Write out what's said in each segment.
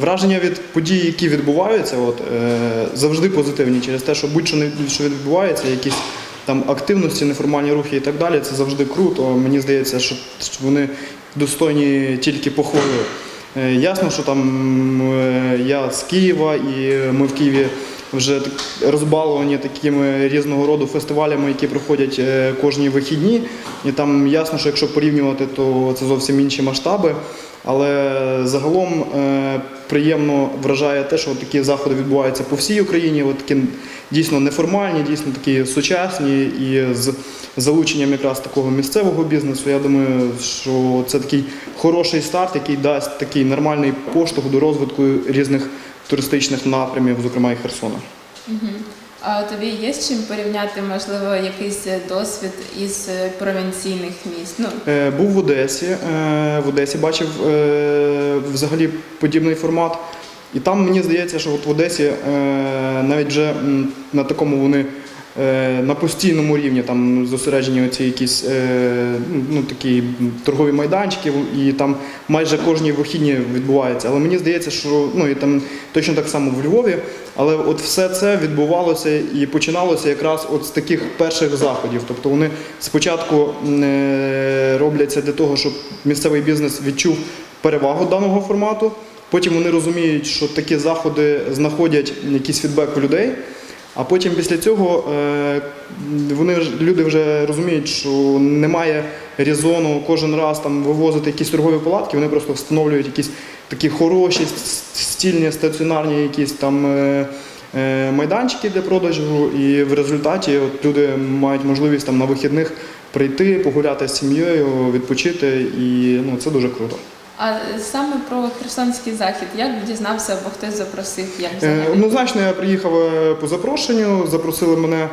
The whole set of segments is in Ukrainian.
Враження від подій, які відбуваються, от, е, завжди позитивні через те, що будь-що не- що відбувається, якісь там активності, неформальні рухи і так далі, це завжди круто. Мені здається, що вони достойні тільки похвали. Е, Ясно, що там е, я з Києва і ми в Києві вже так розбаловані такими різного роду фестивалями, які проходять е, кожні вихідні. І там ясно, що якщо порівнювати, то це зовсім інші масштаби. Але загалом е, приємно вражає те, що такі заходи відбуваються по всій Україні. Такі дійсно неформальні, дійсно такі сучасні і з залученням якраз такого місцевого бізнесу. Я думаю, що це такий хороший старт, який дасть такий нормальний поштовх до розвитку різних туристичних напрямів, зокрема і Херсона. А тобі є з чим порівняти, можливо, якийсь досвід із е, провінційних міст? Ну, Е, Був в Одесі. е, В Одесі бачив е, взагалі подібний формат. І там мені здається, що от в Одесі е, навіть вже на такому вони е, на постійному рівні там зосереджені оці якісь е, ну, такі торгові майданчики, і там майже кожні вихідні відбувається. Але мені здається, що ну і там точно так само в Львові. Але от все це відбувалося і починалося якраз от з таких перших заходів. Тобто вони спочатку е, робляться для того, щоб місцевий бізнес відчув перевагу даного формату. Потім вони розуміють, що такі заходи знаходять якийсь фідбек у людей. А потім після цього е, вони люди вже розуміють, що немає резону кожен раз там вивозити якісь торгові палатки. Вони просто встановлюють якісь такі хороші, стільні, стаціонарні якісь там е, е, майданчики для продажу. І в результаті от люди мають можливість там на вихідних прийти, погуляти з сім'єю, відпочити, і ну це дуже круто. А саме про Херсонський захід, як дізнався або хтось запросив, як Е, взагалі? Однозначно я приїхав е, по запрошенню, запросили мене,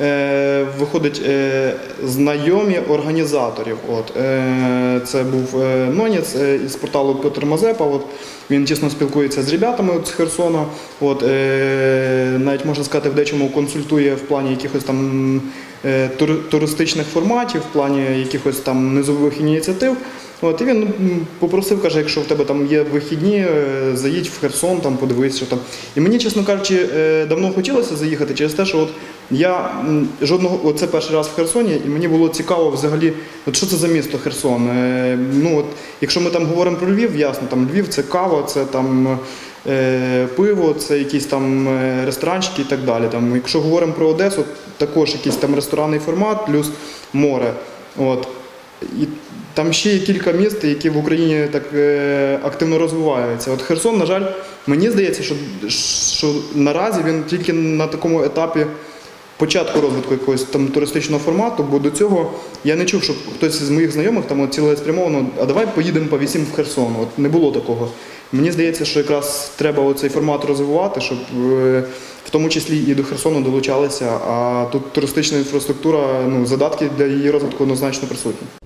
е, виходить, знайомі організаторів. От, це був Ноніц е, із порталу Петр Мазепа. От, він тісно спілкується з ребятами от, з Херсона. От, навіть можна сказати, в дечому консультує в плані якихось там туристичних форматів, в плані якихось там низових ініціатив. От, і він попросив, каже, якщо в тебе там є вихідні, е, заїдь в Херсон, там подивись, що там. І мені, чесно кажучи, е, давно хотілося заїхати через те, що от я жодного, це перший раз в Херсоні, і мені було цікаво взагалі, от що це за місто Херсон. Е, Ну, от, якщо ми там говоримо про Львів, ясно, там Львів це кава, це там е, пиво, це якісь там е, ресторанчики і так далі. Там, якщо говоримо про Одесу, також якийсь там ресторанний формат, плюс море. От. І там ще є кілька міст, які в Україні так е, активно розвиваються. От Херсон, на жаль, мені здається, що, що наразі він тільки на такому етапі початку розвитку якогось там туристичного формату, бо до цього я не чув, щоб хтось з моїх знайомих там цілеспрямовано, а давай поїдемо по вісім в Херсон. От не було такого. Мені здається, що якраз треба оцей формат розвивати, щоб е, в тому числі і до Херсону долучалися. А тут туристична інфраструктура, ну задатки для її розвитку однозначно присутні.